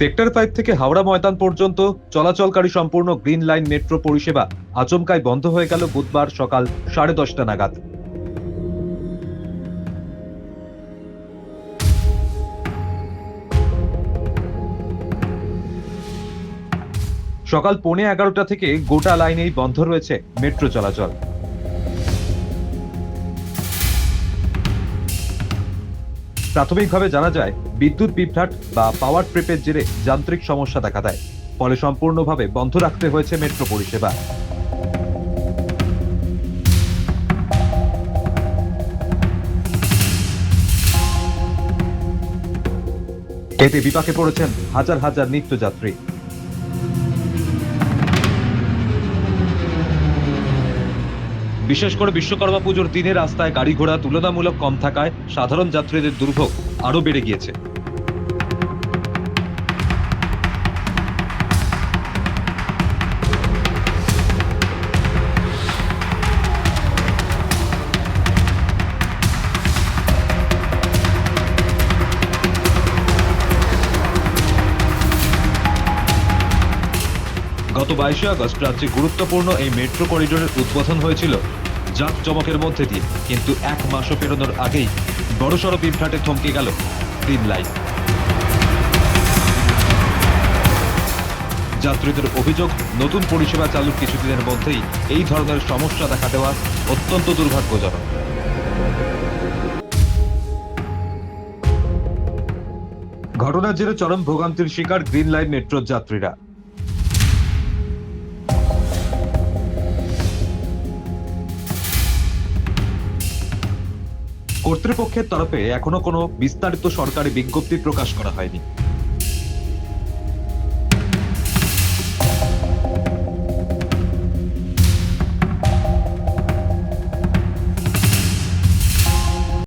Sector five থেকে হাওড়া ময়দান পর্যন্ত চলাচলকারী সম্পূর্ণ গ্রিন লাইন মেট্রো পরিষেবা আচমকায় বন্ধ হয়ে গেল বুধবার সকাল সাড়ে দশটা নাগাদ। সকাল পৌনে এগারোটা থেকে গোটা লাইনেই বন্ধ রয়েছে মেট্রো চলাচল। প্রাথমিকভাবে জানা যায়, বিদ্যুৎ বিভ্রাট বা পাওয়ার ট্রিপের জেরে যান্ত্রিক সমস্যা দেখা দেয়। ফলে সম্পূর্ণভাবে বন্ধ রাখতে হয়েছে মেট্রো পরিষেবা। এতে বিপাকে পড়েছেন হাজার হাজার নিত্যযাত্রী। বিশেষ করে বিশ্বকর্মা পুজোর দিনে রাস্তায় গাড়ি ঘোড়া তুলনামূলক কম থাকায় সাধারণ যাত্রীদের দুর্ভোগ আরও বেড়ে গিয়েছে। গত বাইশে আগস্ট রাজ্যে গুরুত্বপূর্ণ এই মেট্রো করিডোরের উদ্বোধন হয়েছিল জাঁক জমকের মধ্যে দিয়ে। কিন্তু এক মাসও পেরোনোর আগেই বড়সড় বিভ্রাটে থমকে গেল গ্রিন লাইন। যাত্রীদের অভিযোগ, নতুন পরিষেবা চালুর কিছুদিনের মধ্যেই এই ধরনের সমস্যা দেখা দেওয়া অত্যন্ত দুর্ভাগ্যজনক। ঘটনার জেরে চরম ভোগান্তির শিকার গ্রিন লাইন মেট্রোর যাত্রীরা। কর্তৃপক্ষের তরফে এখনও কোনো বিস্তারিত সরকারি বিজ্ঞপ্তি প্রকাশ করা হয়নি।